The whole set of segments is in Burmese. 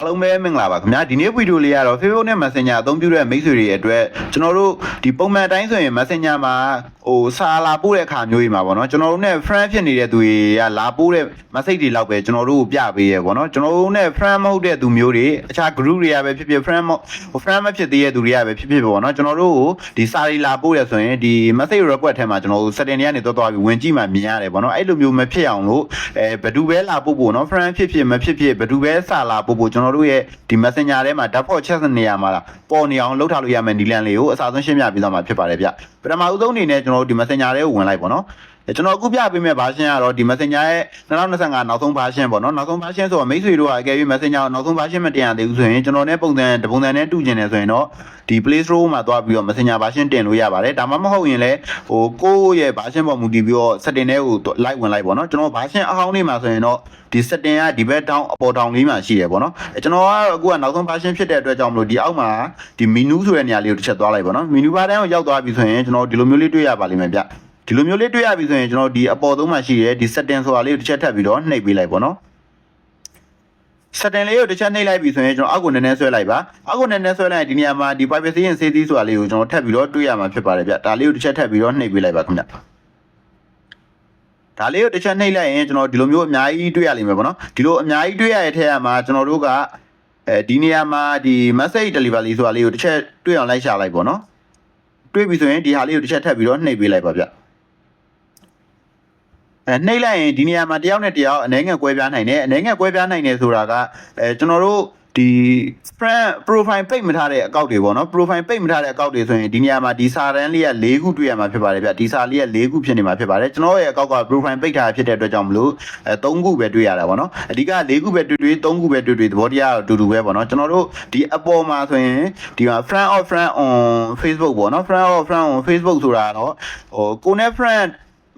အားလုံးပဲမင်္ဂလာပါခင်ဗျာဒီနေ့ဗီဒီယိုလေးကတော့ Facebook နဲ့ Messenger အသုံးပြုတဲ့မိတ်ဆွေတွေအတွက်ကျွန်တော်တို့ဒီပုံမှန်အတိုင်းဆိုရင် Messenger မှာ ဟိုစာလာပို့တဲ့အခါမျိုးကြီးမှာပေါ့နော်ကျွန်တော်တို့နဲ့ friend ဖြစ်နေတဲ့သူတွေကလာပို့တဲ့ message တွေလောက်ပဲကျွန်တော်တို့ကိုပြပေးရဲပေါ့နော်ကျွန်တော်တို့နဲ့ friend မဟုတ်တဲ့သူမျိုးတွေအခြား group တွေကပဲဖြစ်ဖြစ် friend မဟို friend မဖြစ်သေးတဲ့သူတွေကပဲဖြစ်ဖြစ်ပေါ့နော်ကျွန်တော်တို့ကိုဒီစာတွေလာပို့ရဆိုရင်ဒီ message request ထဲမှာကျွန်တော်တို့ setting တွေကနေသွားသွားပြီးဝင်ကြည့်မှမြင်ရတယ်ပေါ့နော်အဲ့လိုမျိုးမဖြစ်အောင်လို့အဲဘယ်သူပဲလာပို့ဖို့နော် friend ဖြစ်ဖြစ်မဖြစ်ဖြစ်ဘယ်သူပဲစာလာပို့ဖို့ကျွန်တော်တို့ရဲ့ဒီ messenger ထဲမှာ default chat နေရာမှာပေါ်နေအောင်လုပ်ထားလို့ရမယ်နီလန်လေးကိုအစားဆုံးရှင်းပြပေးသွားမှာဖြစ်ပါတယ်ဗျပထမဦးဆုံးအနေနဲ့ကျွန်တော်တို့ဒီ messenger ထဲကိုဝင်လိုက်ပေါ့နော် ကျွန်တော်အခုပြပေးမယ့် version ကတော့ဒီ Messenger ရဲ့2025နောက်ဆုံး version ပေါ့နော်နောက်ဆုံး version ဆိုတော့မိတ်ဆွေတို့ကအကယ်၍ Messenger ကိုနောက်ဆုံး version မတင်ရသေးဘူးဆိုရင်ကျွန်တော်နဲ့ပုံစံတပုံစံနဲ့တူကျင်နေဆိုရင်တော့ဒီ Play Store မှာသွားပြီးတော့ Messenger version တင်လို့ရပါတယ်ဒါမှမဟုတ်ရင်လည်းဟိုကိုယ့်ရဲ့ version ပေါ်မူတည်ပြီးတော့ setting တွေကို live ဝင်လိုက်ပေါ့နော်ကျွန်တော် version အဟောင်းလေးမှာဆိုရင်တော့ဒီ setting ကဒီဘက် down အပေါ် down လေးမှာရှိတယ်ပေါ့နော်အဲကျွန်တော်ကတော့အခုကနောက်ဆုံး version ဖြစ်တဲ့အတွက်ကြောင့်မလို့ဒီအောက်မှာဒီ menu ဆိုတဲ့နေရာလေးကိုတစ်ချက်သွားလိုက်ပေါ့နော် menu bar တိုင်းကိုရောက်သွားပြီဆိုရင်ကျွန်တော်ဒီလိုမျိုးလေးတွေ့ရပါလိမ့်မယ်ဗျ ဒီလိုမျိုးလေးတွေ့ရပြီဆိုရင်ကျွန်တော်ဒီအပေါ်သုံးမှာရှိရဲဒီ setting ဆိုတာလေးကိုတစ်ချက်ထပ်ပြီးတော့နှိပ်ပေးလိုက်ပေါ့နော် setting လေးကိုတစ်ချက်နှိပ်လိုက်ပြီဆိုရင်ကျွန်တော်အောက်ကိုနည်းနည်းဆွဲလိုက်ပါအောက်ကိုနည်းနည်းဆွဲလိုက်ရင်ဒီနေရာမှာဒီ privacy and safety ဆိုတာလေးကိုကျွန်တော်ထပ်ပြီးတော့တွေ့ရမှာဖြစ်ပါတယ်ဗျဒါလေးကိုတစ်ချက်ထပ်ပြီးတော့နှိပ်ပေးလိုက်ပါခင်ဗျဒါလေးကိုတစ်ချက်နှိပ်လိုက်ရင်ကျွန်တော်ဒီလိုမျိုးအများကြီးတွေ့ရလိမ့်မယ်ပေါ့နော်ဒီလိုအများကြီးတွေ့ရတဲ့ထဲမှာကျွန်တော်တို့ကအဲဒီနေရာမှာဒီ message delivery ဆိုတာလေးကိုတစ်ချက်တွေ့အောင်လိုက်ရှာလိုက်ပေါ့နော်တွေ့ပြီဆိုရင်ဒီဟာလေးကိုတစ်ချက်ထပ်ပြီးတော့နှိပ်ပေးလိုက်ပါဗျအဲ နှိပ်လိုက်ရင်ဒီနေရာမှာတယောက်နဲ့တယောက်အနေငယ်ကွဲပြားနိုင်တယ်အနေငယ်ကွဲပြားနိုင်တယ်ဆိုတာကအဲကျွန်တော်တို့ဒီ friend profile ပိတ်မထားတဲ့အကောင့်တွေပေါ့နော် profile ပိတ်မထားတဲ့အကောင့်တွေဆိုရင်ဒီနေရာမှာဒီစာတန်းလေးက၄ခုတွေ့ရမှာဖြစ်ပါတယ်ဗျဒီစာလေးက၄ခုဖြစ်နေမှာဖြစ်ပါတယ်ကျွန်တော်ရဲ့အကောင့်က profile ပိတ်ထားဖြစ်တဲ့အတွက်ကြောင့်မလို့အဲ၃ခုပဲတွေ့ရတာပေါ့နော်အဓိက၄ခုပဲတွေ့တွေ့၃ခုပဲတွေ့တွေ့သဘောတရားအတူတူပဲပေါ့နော်ကျွန်တော်တို့ဒီအပေါ်မှာဆိုရင်ဒီမှာ friend of friend on Facebook ပေါ့နော် friend of friend on Facebook ဆိုတာတော့ဟိုကိုနဲ့ friend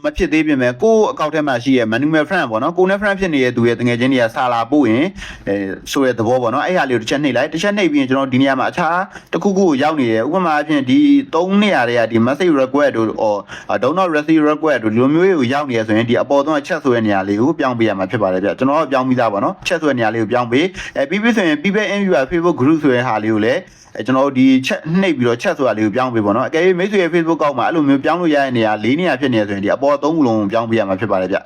မဖြစ်သေးပြင်မဲ့ကိုယ့်အကောင့်ထဲမှာရှိရဲ့ manual friend ပေါ့နော်ကိုနဲ့ friend ဖြစ်နေတဲ့သူရဲ့တငယ်ချင်းတွေကစာလာပို့ရင်အဲဆိုတဲ့သဘောပေါ့နော်အဲ့ဟာလေးကိုတစ်ချက်နှိပ်လိုက်တစ်ချက်နှိပ်ပြီးရင်ကျွန်တော်ဒီနေရာမှာအခြားတစ်ခုခုကိုရောက်နေတယ်ဥပမာအဖြစ်ဒီ၃နေရာတွေကဒီ message request တို့ or don't not receive request တို့ဒီလိုမျိုးတွေကိုရောက်နေရဆိုရင်ဒီအပေါ်ဆုံးအချက်ဆိုတဲ့နေရာလေးကိုပြောင်းပေးရမှာဖြစ်ပါတယ်ဗျကျွန်တော်ကပြောင်းပြီးသားပေါ့နော်ချက်ဆိုတဲ့နေရာလေးကိုပြောင်းပေးအဲပြီးပြီးဆိုရင် people in viewer facebook group ဆိုတဲ့ဟာလေးကိုလည်းအဲကျွန်တော်တို့ဒီချက်နှိပ်ပြီးတော့ချက်ဆိုတာလေးကိုပြောင်းပေးပေါ့နော်အကယ်၍မိတ်ဆွေရဲ့ Facebook ကောက်မှာအဲ့လိုမျိုးပြောင်းလို့ရတဲ့နေရာ၄နေရာဖြစ်နေဆိုရင်ဒီအပေါ်သုံးခုလုံးကိုပြောင်းပေးရမှာဖြစ်ပါတယ်ဗျအဲ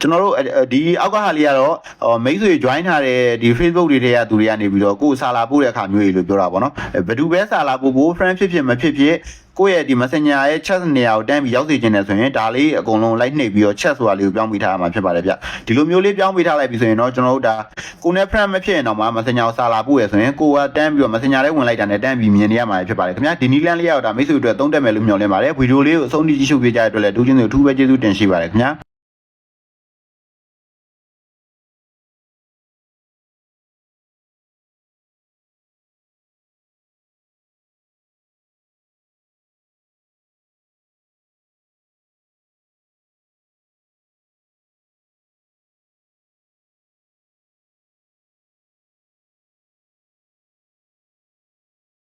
ကျွန်တော်တို့ဒီအောက်ကဟာလေးကတော့မိတ်ဆွေ join ထားတဲ့ဒီ Facebook တွေထဲကသူတွေကနေပြီးတော့ကိုယ်စာလာပို့တဲ့အခါမျိုးကြီးလို့ပြောတာပေါ့နော်ဘယ်သူပဲစာလာပို့ဖို့ friend ဖြစ်ဖြစ်မဖြစ်ဖြစ်ကိုယ့်ရဲ့ဒီ messenger ရဲ့ chat နေရာကိုတန်းပြီးရောက်စီခြင်းနဲ့ဆိုရင်ဒါလေးအကုန်လုံးလိုက်နှိပ်ပြီးတော့ chat ဆိုတာလေးကိုပြောင်းပေးထားရမှာဖြစ်ပါတယ်ဗျဒီလိုမျိုးလေးပြောင်းပေးထားလိုက်ပြီဆိုရင်တော့ကျွန်တော်တို့ဒါကိုနဲ့ friend မဖြစ်ရင်တော့မှ messenger ကိုစာလာပို့ရဆိုရင်ကိုကတန်းပြီးတော့ messenger လေးဝင်လိုက်တာနဲ့တန်းပြီးမြင်နေရမှာဖြစ်ပါတယ်ခင်ဗျာဒီနီလန်လေးရောက်တာမိတ်ဆွေတို့သုံးတက်မယ်လို့မျှော်လင့်ပါတယ်ဗီဒီယိုလေးကိုအဆုံးထိကြည့်ရှုပေးကြတဲ့အတွက်လည်းဒူးချင်းတွေအထူးပဲကျေးဇူးတင်ရှိပါတယ်ခင်ဗျာ